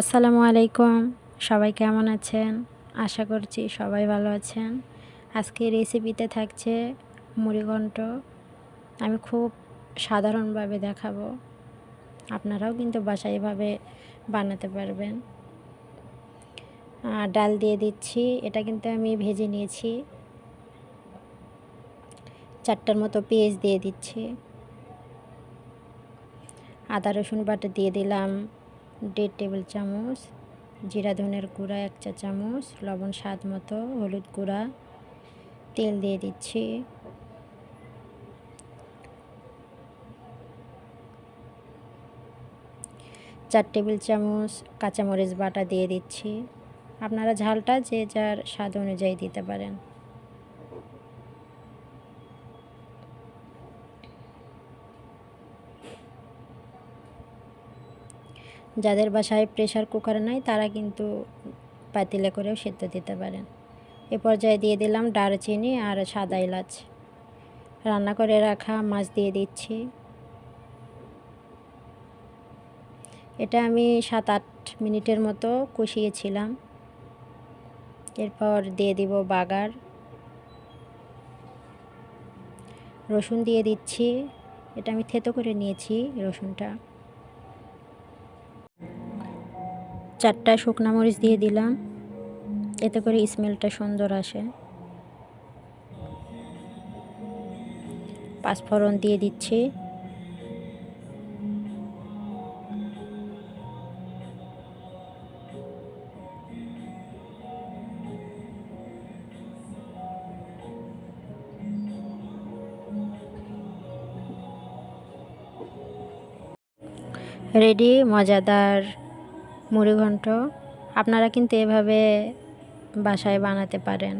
আসসালামু আলাইকুম। সবাই কেমন আছেন? আশা করছি সবাই ভালো আছেন। আজকে রেসিপিতে থাকছে মুড়িঘণ্ট আমি খুব সাধারণভাবে দেখাবো। আপনারাও কিন্তু বাসায় এভাবে বানাতে পারবেন। ডাল দিয়ে দিচ্ছি। এটা কিন্তু আমি ভেজে নিয়েছি। চারটার মতো পেঁয়াজ দিয়ে দিচ্ছি। আদা, রসুন বাটা দিয়ে দিলাম। দেড় টেবিল চামচ, জিরা ধনের গুঁড়া এক চা চামচ, লবণ স্বাদ মতো হলুদ গুঁড়া, তেল দিয়ে দিচ্ছি। চার টেবিল চামচ কাঁচামরিচ বাটা দিয়ে দিচ্ছি। আপনারা ঝালটা যে যার স্বাদ অনুযায়ী দিতে পারেন। যাদের বাসায় প্রেশার কুকার নাই, তারা কিন্তু পাতিলে করেও সেদ্ধ দিতে পারেন। এ পর্যায়ে দিয়ে দিলাম দারচিনি আর সাদা এলাচ। রান্না করে রাখা মাছ দিয়ে দিচ্ছি। এটা আমি সাত আট মিনিটের মতো কষিয়েছিলাম। এরপর দিয়ে দিব বাগার। রসুন দিয়ে দিচ্ছি। এটা আমি থেতো করে নিয়েছি রসুনটা। চারটা শুকনো মরিচ দিয়ে দিলাম। এতে করে স্মেলটা সুন্দর আসে। পাঁচফোড়ন দিয়ে দিচ্ছি। রেডি, মজাদার মুড়িঘণ্ট আপনারা কিন্তু এভাবে বাসায় বানাতে পারেন।